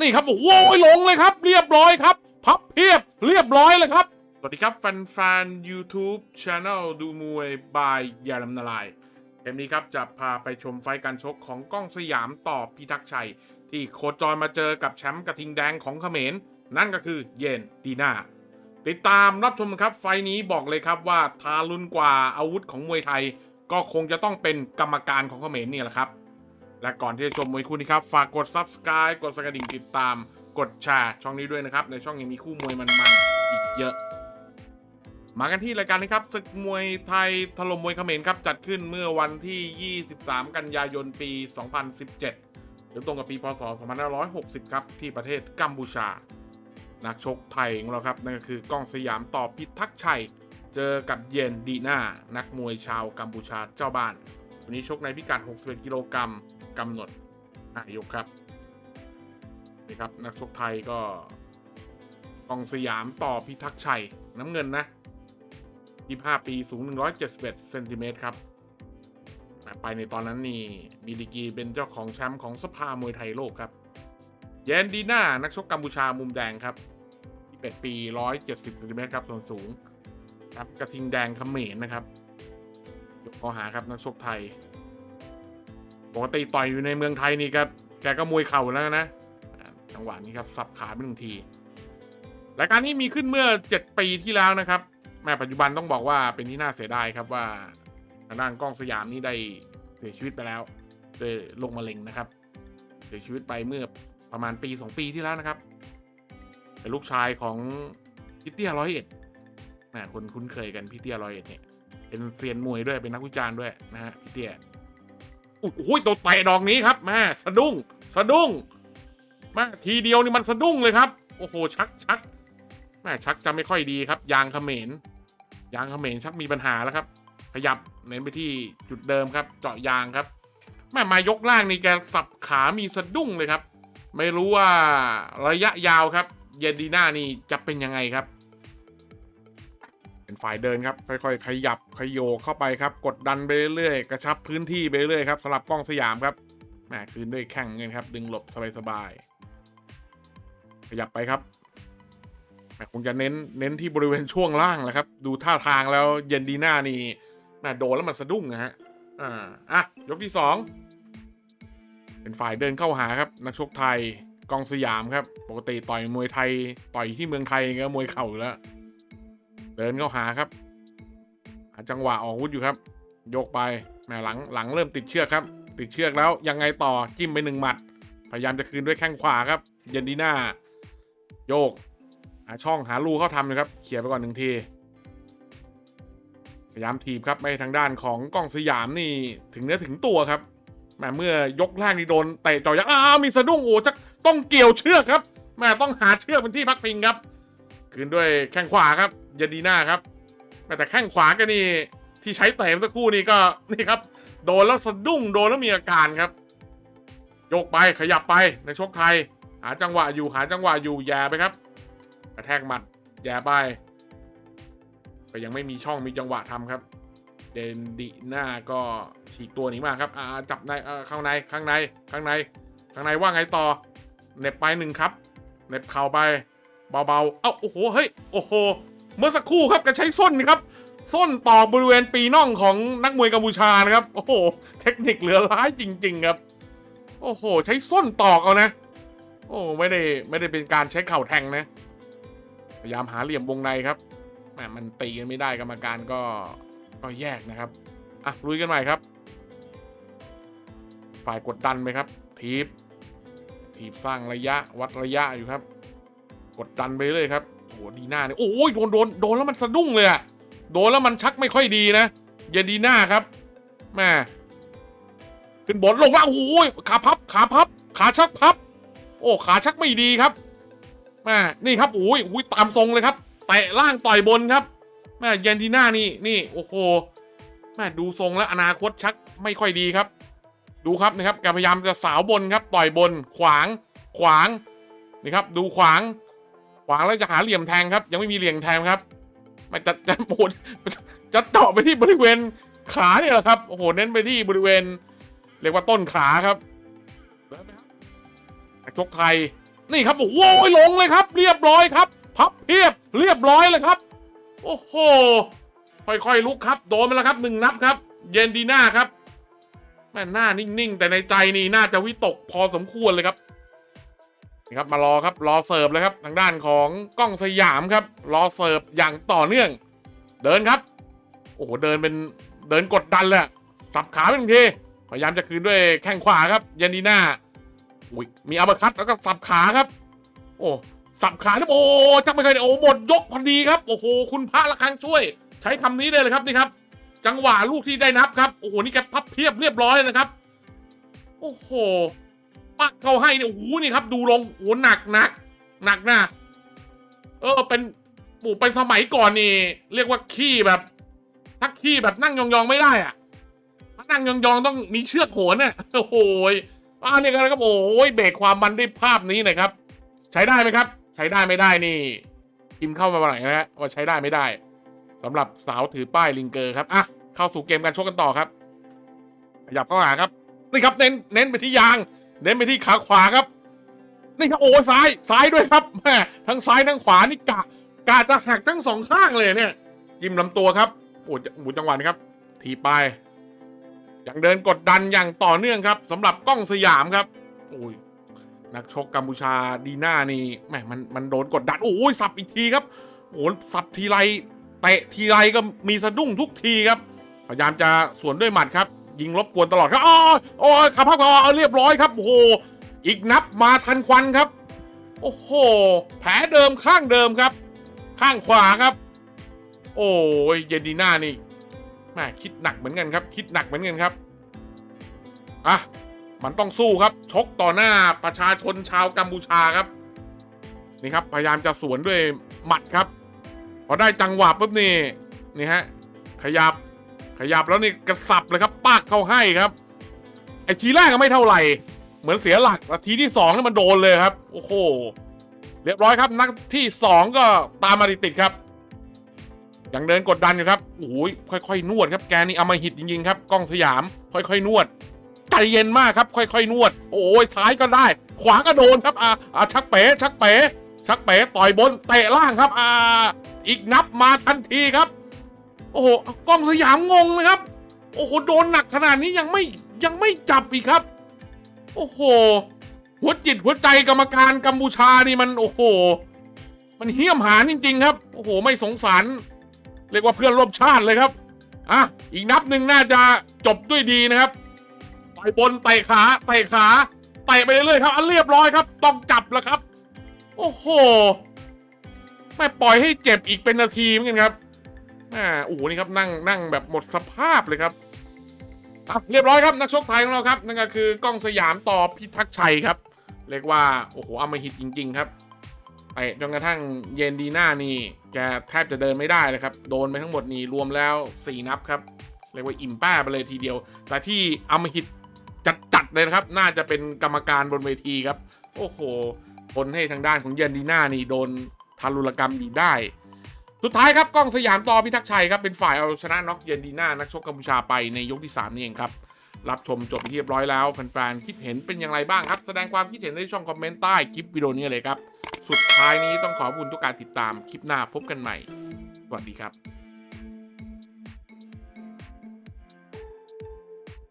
นี่ครับโอ้โหลงเลยครับ เรียบร้อยครับ พับเพียบเรียบร้อยเลยครับ สวัสดีครับ แฟนๆ YouTube Channel ดูมวยบายยาลำนาลายเทปนี้ครับจะพาไปชมไฟการชกของก้องสยามต่อพิทักษ์ชัย ที่โคจรมาเจอกับแชมป์กระทิงแดงของเขมร นั่นก็คือเยนดีนาติดตามรับชมครับไฟนี้บอกเลยครับว่าทารุณกว่าอาวุธของมวยไทย ก็คงจะต้องเป็นกรรมการของเขมรนี่แหละครับ และก่อนที่จะชมมวยคู่นี้ครับ ฝากกด subscribe กดสกระดิ่งติดตาม กดแชร์ช่องนี้ด้วยนะครับ ในช่องยังมีคู่มวยมันๆอีกเยอะ มากันที่รายการนี้ครับศึกมวยไทยถล่มมวยเขมรครับ จัดขึ้นเมื่อวันที่ 23 กันยายนปี 2017 หรือตรงกับปีพศ 2560 ครับ ที่ประเทศกัมพูชา นักชกไทยของเราครับนั่นก็คือกล้องสยามต่อพิทักษ์ชัยเจอกับเย็นดีนานักมวยชาวกัมพูชาเจ้าบ้านวันนี้ชกในพิกัด 61 กิโลกรัม กำหนดอายกครับนี่ครับนักชกไทยก็กองสยามต่อพิทักษ์ชัย น้ำเงินนะ25ปีสูง 171เซนติเมตรครับไปในตอนนั้นนี่มีดีกีเป็นเจ้าของแชมป์ของสภามวยไทยโลกครับ เยนดีน่านักชกกัมพูชามุมแดงครับ21ปี 170เซนติเมตรครับส่วนสูงครับกระทิงแดงเขมรนะครับยกข้อหาครับนักชกไทย ปกติต่อยอยู่ในเมืองไทยนี่ครับแกก็มวยเข่าแล้วนะ จังหวะนี้ครับสับขาไปหนึ่งทีรายการนี้มีขึ้นเมื่อ 7 ปีที่แล้วนะครับแม่ปัจจุบันต้องบอกว่าเป็นที่น่าเสียดายครับว่าทางด้านกล้องสยามนี่ได้เสียชีวิตไปแล้วด้วยโรคมะเร็งนะครับ เสียชีวิตไปเมื่อประมาณปี 2 ปีที่แล้วนะครับเป็นลูกชายของพิเตียร้อยเอ็ดนะคนคุ้นเคยกันพิเตียร้อยเอ็ดเนี่ยเป็นเซียนมวยด้วยเป็นนักวิจารณ์ด้วยนะฮะพี่เตี้ย โอ้โหตัวเตะดอกนี้ครับแม่สะดุ้งสะดุ้งม่ทีเดียวนี่มันสะดุ้งเลยครับ โอ้โหชักชักแม่ชักจะไม่ค่อยดีครับ ยางเขมรยางเขมรชักมีปัญหาแล้วครับ ขยับเน้นไปที่จุดเดิมครับ เจาะยางครับแม่มายกล่างนี่แกสับขามีสะดุ้งเลยครับ ไม่รู้ว่าระยะยาวครับ เยนดีน่านี่จะเป็นยังไงครับ เป็นฝ่ายเดินครับ ค่อยๆ ขยับขยโยกเข้าไปครับ กดดันไปเรื่อยๆ กระชับพื้นที่ไปเรื่อยๆครับสำหรับกล้องสยามครับแหมคืนด้วยแข่งเงินครับ ดึงหลบสบายๆ ขยับไปครับแหมคงจะเน้นเน้นที่บริเวณช่วงล่างแหละครับ ดูท่าทางแล้วเย็นดีหน้านี่แหมโดนแล้วมันสะดุ้งนะฮะอ่าอะยกที่สองเป็นฝ่ายเดินเข้าหาครับ นักชกไทยกองสยามครับ ปกติต่อยมวยไทยต่อยที่เมืองไทยก็มวยเข่าอยู่แล้ว เดินเข้าหาครับหาจังหวะออกวุธอยู่ครับ โยกไปแหมหลังหลังเริ่มติดเชือกครับ ติดเชือกแล้วยังไงต่อจิ้มไปหนึ่งหมัด พยายามจะคืนด้วยแข้งขวาครับ เยนดีน่าโยกหาช่องหารูเข้าทำนะครับเขี่ยไปก่อนหนึ่งทีพยายามถีบครับไปทางด้านของกล้องสยามนี่ถึงเนื้อถึงตัวครับแหมเมื่อยกล่างนี่โดนเตะจ่อยักอ้าวมีสะดุ้งโอ้จะต้องเกี่ยวเชือกครับแหม่ต้องหาเชือกเป็นที่พักพิงครับ คืนด้วยแข้งขวาครับ เยนดีน่าครับแม้แต่แข้งขวาก็นี่ที่ใช้เตะมาสักครู่นี่ก็นี่ครับ โดนแล้วสะดุ้งโดนแล้วมีอาการครับโยกไปขยับไปในชกไทย หาจังหวะอยู่หาจังหวะอยู่แย่ไปครับ กระแทกหมัดแย่ไปก็ยังไม่มีช่องมีจังหวะทำครับ เดนดีน่าก็ฉีกตัวหนีมาครับอ่าจับในข้างในข้างในข้างใน ข้างในว่าไงต่อเน็บไปหนึ่งครับเน็บเข่าไป เบาๆเอ้าโอ้โหเฮ้ยโอ้โห เมื่อสักครู่ครับแกใช้ส้นครับ ส้นต่อบริเวณปีน่องของนักมวยกัมพูชานะครับ โอ้โห เทคนิคเหลือร้ายจริง ๆ ครับ โอ้โห ใช้ส้นตอกเอานะ โอ้ไม่ได้ไม่ได้เป็นการใช้เข่าแทงนะ พยายามหาเหลี่ยมวงในครับแหมมันตีกันไม่ได้กรรมการก็ก็แยกนะครับ อะลุยกันใหม่ครับ ฝ่ายกดดันไปครับ ทีบทีบสร้างระยะวัดระยะอยู่ครับ กดดันไปเลยครับ โหดีหน้าเนี่ยโอ้ยโดนโดนโดนแล้วมันสะดุ้งเลยอะโดนแล้วมันชักไม่ค่อยดีนะเยนดีหน้าครับแม่ขึ้นบนลงว่าโอ้ยขาพับขาพับ ขาชักพับ โอ้ขาชักไม่ดีครับแม่นี่ครับโอ้ยโอ้ยตามทรงเลยครับเตะล่างต่อยบนครับแม่เยนดีหน้านี่นี่โอ้โหแม่ดูทรงแล้วอนาคตชักไม่ค่อยดีครับ ดูครับนะครับแกพยายามจะสาวบนครับต่อยบนขวางขวางนี่ครับดูขวาง ขวางแล้วจะหาเหลี่ยมแทงครับ ยังไม่มีเหลี่ยมแทงครับ มันจะจะปวดจะเจาะไปที่บริเวณขาเนี่ยแหละครับโอ้โหเน้นไปที่บริเวณ เรียกว่าต้นขาครับชกไทยนี่ครับโอ้โหลงเลยครับ เรียบร้อยครับ พับเพียบเรียบร้อยเลยครับ โอ้โหค่อยๆลุกครับ โดนมาแล้วครับหนึ่งนับครับ เย็นดีหน่าครับแม่หน้านิ่งๆ แต่ในใจนี่น่าจะวิตกพอสมควรเลยครับ นี่ครับมารอครับรอเสิร์ฟเลยครับทางด้านของกล้องสยามครับ รอเสิร์ฟอย่างต่อเนื่อง เดินครับ โอ้โหเดินเป็นเดินกดดันเลยอะสับขาเป็นทีพยายามจะคืนด้วยแข้งขวาครับเยนดีน่าอุ้ยมีอัปเปอร์คัตแล้วก็สับขาครับ โอ้สับขาเนี่โอ้จักไม่เคยโอ้หมดยกพอดีครับโอ้โหคุณพระละครังช่วย ใช้คำนี้เลยเลยครับนี่ครับ จังหวะลูกที่ได้นับครับโอ้โหนี่แกพับเพียบเรียบร้อยเลยนะครับ โอ้โห ปักเขาให้เนี่ยโอ้โหนี่ครับ ดูลงโอ้หนักหนักหนักหนะเออเป็นปู่เป็นสมัยก่อนนี่ เรียกว่าขี้แบบถ้าขี้แบบนั่งยองๆไม่ได้อะถ้านั่งยองๆต้องมีเชือกโหนเนี่ยโอ้โหอ่านี่กันครับโอ้ยเบรกความมันด้วยภาพนี้หน่อยครับ ใช้ได้ไหมครับ ใช้ได้ไม่ได้นี่พิมพ์เข้ามาหน่อยนะฮะว่าใช้ได้ไม่ได้สำหรับสาวถือป้ายลิงเกอร์ครับอะเข้าสู่เกมการชกกันต่อครับขยับเข้าหาครับนี่ครับเน้นเน้นไปที่ยาง เน้นไปที่ขาขวาครับ นี่ครับโอ้ซ้ายซ้ายด้วยครับแม่ทั้งซ้ายทั้งขวานี่กะกะจะหักทั้งสองข้างเลยเนี่ยยิ้มลำตัวครับโอ้หมุนจังหวะนี้ครับ ทีไปยังเดินกดดันอย่างต่อเนื่องครับสำหรับกล้องสยามครับโอ้ยนักชกกัมพูชาดีน่านี่แหมมันมันโดนกดดันโอ้ยสับอีกทีครับโอ้ยสับทีไรเตะทีไรก็มีสะดุ้งทุกทีครับ พยายามจะสวนด้วยหมัดครับ ยิงรบกวนตลอดครับอ๋อโอ้ขับพับก็เรียบร้อยครับโอ้โหอีกนับมาทันควันครับ โอ้โห แผลเดิมข้างเดิมครับ ข้างขวาครับ โอ้ยเยนดีน่านี่แหมคิดหนักเหมือนกันครับ คิดหนักเหมือนกันครับอะมันต้องสู้ครับ ชกต่อหน้าประชาชนชาวกัมพูชาครับ นี่ครับ พยายามจะสวนด้วยหมัดครับ พอได้จังหวะปุ๊บนี่นี่ฮะขยับ ขยับแล้วนี่กระสับเลยครับปากเข้าให้ครับ ไอทีแรกก็ไม่เท่าไหร่ เหมือนเสียหลักแต่ทีที่สองนี่มันโดนเลยครับ โอ้โห เรียบร้อยครับ นักที่สองก็ตามมาติดครับ ยังเดินกดดันอยู่ครับโอ้ยค่อยๆ นวดครับ แกนี่เอามาหิตจริงๆครับ กล้องสยาม ค่อยๆ นวดใจเย็นมากครับ ค่อยๆ นวด โอ้ยซ้ายก็ได้ ขวาก็โดนครับอ่าอ่าชักเป๋ ชักเป๋ ชักเป๋ ต่อยบน เตะล่างครับ อ่า อีกนับมาทันทีครับ โอ้โหกล้องสยามงงเลยครับ โอ้โหโดนหนักขนาดนี้ยังไม่ยังไม่จับอีกครับ โอ้โห หัวจิตหัวใจกรรมการกัมพูชานี่มันโอ้โห มันเหี้ยมหานจริง ๆ ครับ โอ้โห ไม่สงสารเรียกว่าเพื่อนร่วมชาติเลยครับอะอีกนับหนึ่งน่าจะจบด้วยดีนะครับต่บนเตะขาเตะขาเตะไปเรื่อยๆครับอันเรียบร้อยครับ ต้องจับแล้วครับ โอ้โห ไม่ปล่อยให้เจ็บอีกเป็นนาทีเหมือนกันครับ อ่าโอ้โหนี่ครับนั่งนั่งแบบหมดสภาพเลยครับเรียบร้อยครับนักชกไทยของเราครับนั่นก็คือกล้องสยามต่อพิทักษ์ชัยครับ เรียกว่าโอ้โหอมหิตจริง ๆ ครับไปจนกระทั่งเยนดีหน่านี่แกแทบจะเดินไม่ได้เลยครับโดนไปทั้งหมดนี่รวมแล้วสี่นับครับเรียกว่าอิ่มป้าไปเลยทีเดียว แต่ที่อมหิตจัดๆเลยนะครับ น่าจะเป็นกรรมการบนเวทีครับ โอ้โหทนให้ทางด้านของเยนดีหน่านี่โดนทารุณกรรมดีได้ สุดท้ายครับกล้องสยามต่อพิทักษ์ชัยครับเป็นฝ่ายเอาชนะน็อกเยนดีน่านักชกกัมพูชาไปในยกที่3นี่เองครับ รับชมจบเรียบร้อยแล้วแฟนๆคิดเห็นเป็นอย่างไรบ้างครับ แสดงความคิดเห็นในช่องคอมเมนต์ใต้คลิปวิดีโอนี้เลยครับ สุดท้ายนี้ต้องขอบคุณทุกการติดตามคลิปหน้าพบกันใหม่สวัสดีครับ